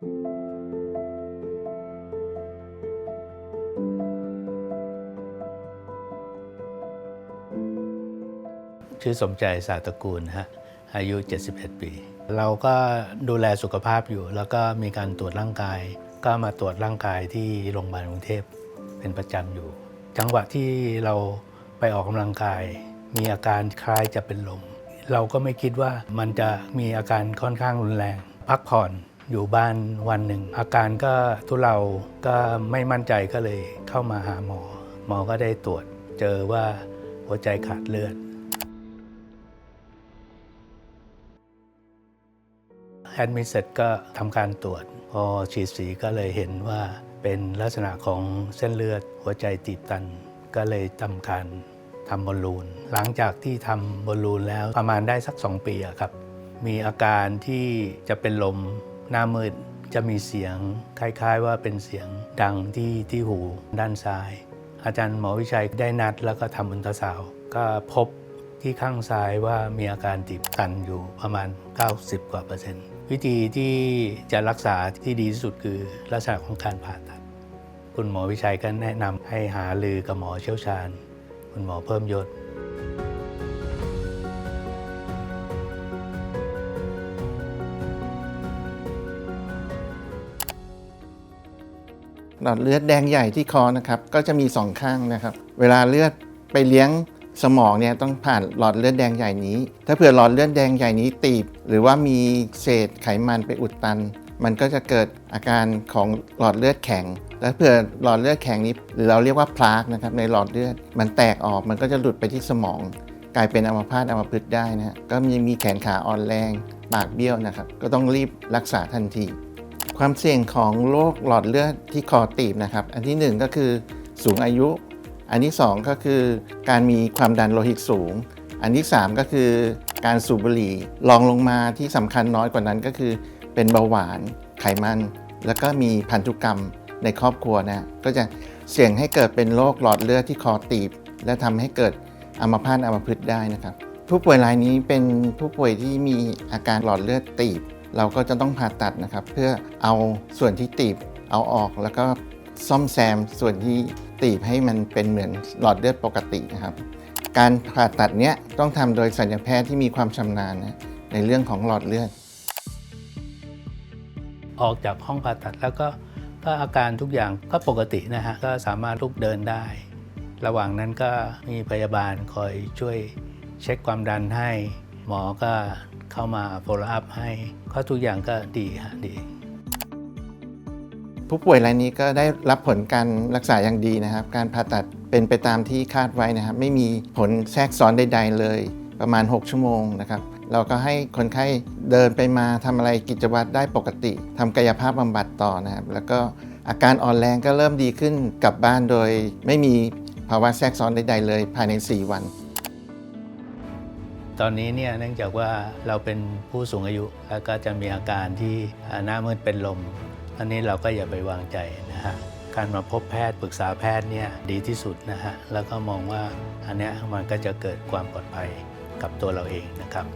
ชื่อสมใจสาตระกูลฮะอายุ 71 ปี เราก็ดูแลสุขภาพอยู่ แล้วก็มีการตรวจร่างกาย ก็มาตรวจร่างกายที่โรงพยาบาลกรุงเทพเป็นประจำอยู่ จังหวะที่เราไปออกกำลังกาย มีอาการคล้ายจะเป็นลม เราก็ไม่คิดว่ามันจะมีอาการค่อนข้างรุนแรง พักผ่อน อยู่บ้านวันหนึ่ง อาการก็ทุเลาก็ไม่มั่นใจก็เลยเข้ามาหาหมอ หมอก็ได้ตรวจเจอว่าหัวใจขาดเลือด แอดมิดเสร็จก็ทำการตรวจ พอฉีดสีก็เลยเห็นว่าเป็นลักษณะของเส้นเลือดหัวใจตีบตัน ก็เลยทำการทำบอลลูน หลังจากที่ทำบอลลูนแล้วประมาณได้สัก 2 ปีครับ มีอาการที่จะเป็นลม หน้ามืดจะมีเสียงคล้ายๆ ว่าเป็นเสียงดังที่ที่หูด้านซ้าย อาจารย์หมอวิชัยได้นัดแล้วก็ทำอุลตราซาวก็พบที่ข้างซ้ายว่ามีอาการตีบตันอยู่ประมาณ 90 กว่าเปอร์เซ็นต์ วิธีที่จะรักษาที่ดีที่สุดคือลักษณะของการผ่าตัด คุณหมอวิชัยก็แนะนำให้หาลือกับหมอเชี่ยวชาญ คุณหมอเพิ่มยศ หลอดเลือดแดงใหญ่ที่คอนะครับก็จะมีสองข้างนะครับ เวลาเลือดไปเลี้ยงสมองเนี่ยต้องผ่านหลอดเลือดแดงใหญ่นี้ ถ้าเผื่อหลอดเลือดแดงใหญ่นี้ตีบ หรือว่ามีเศษไขมันไปอุดตัน มันก็จะเกิดอาการของหลอดเลือดแข็ง แล้วเผื่อหลอดเลือดแข็งนี้ หรือเราเรียกว่าพลากนะครับในหลอดเลือด มันแตกออกมันก็จะหลุดไปที่สมอง กลายเป็นอัมพาตอัมพฤกษ์ได้นะฮะก็มีมีแขนขาอ่อนแรง ปากเบี้ยวนะครับ ก็ต้องรีบรักษาทันที ความเสี่ยงของโรคหลอดเลือดที่คอตีบนะครับ อันที่หนึ่งก็คือสูงอายุ อันที่สองก็คือการมีความดันโลหิตสูง อันที่สามก็คือการสูบบุหรี่รองลงมาที่สำคัญน้อยกว่านั้นก็คือ เป็นเบาหวานไขมัน แล้วก็มีพันธุกรรมในครอบครัวนะก็จะเสี่ยงให้เกิดเป็นโรคหลอดเลือดที่คอตีบ และทำให้เกิดอัมพาตอัมพฤกษ์ได้นะครับ ผู้ป่วยรายนี้เป็นผู้ป่วยที่มีอาการหลอดเลือดตีบ เราก็จะต้องผ่าตัดนะครับ เพื่อเอาส่วนที่ตีบเอาออกแล้วก็ซ่อมแซมส่วนที่ตีบให้มันเป็นเหมือนหลอดเลือดปกตินะครับ การผ่าตัดเนี้ยต้องทำโดยศัลยแพทย์ที่มีความชำนาญนะในเรื่องของหลอดเลือด ออกจากห้องผ่าตัดแล้วก็ก็อาการทุกอย่างก็ปกตินะฮะก็สามารถลุกเดินได้ ระหว่างนั้นก็มีพยาบาลคอยช่วยเช็คความดันให้ หมอก็เข้ามา follow up ให้ก็ทุกอย่างก็ดีฮะดี ผู้ป่วยรายนี้ก็ได้รับผลการรักษาอย่างดีนะครับ การผ่าตัดเป็นไปตามที่คาดไว้นะครับ ไม่มีผลแทรกซ้อนใด ๆ เลยประมาณ 6 ชั่วโมงนะครับ เราก็ให้คนไข้เดินไปมาทำอะไรกิจวัตรได้ปกติทำกายภาพบำบัดต่อนะครับ แล้วก็อาการอ่อนแรงก็เริ่มดีขึ้นกลับบ้านโดย ไม่มีภาวะแทรกซ้อนใด ๆ เลยภายใน 4 วัน ตอนนี้เนี่ยเนื่องจากว่าเราเป็นผู้สูงอายุแล้วก็จะมีอาการที่หน้ามืดเป็นลม อันนี้เราก็อย่าไปวางใจนะฮะการมาพบแพทย์ปรึกษาแพทย์เนี่ยดีที่สุดนะฮะแล้วก็มองว่าอันเนี้ยมันก็จะเกิดความปลอดภัยกับตัวเราเองนะครับ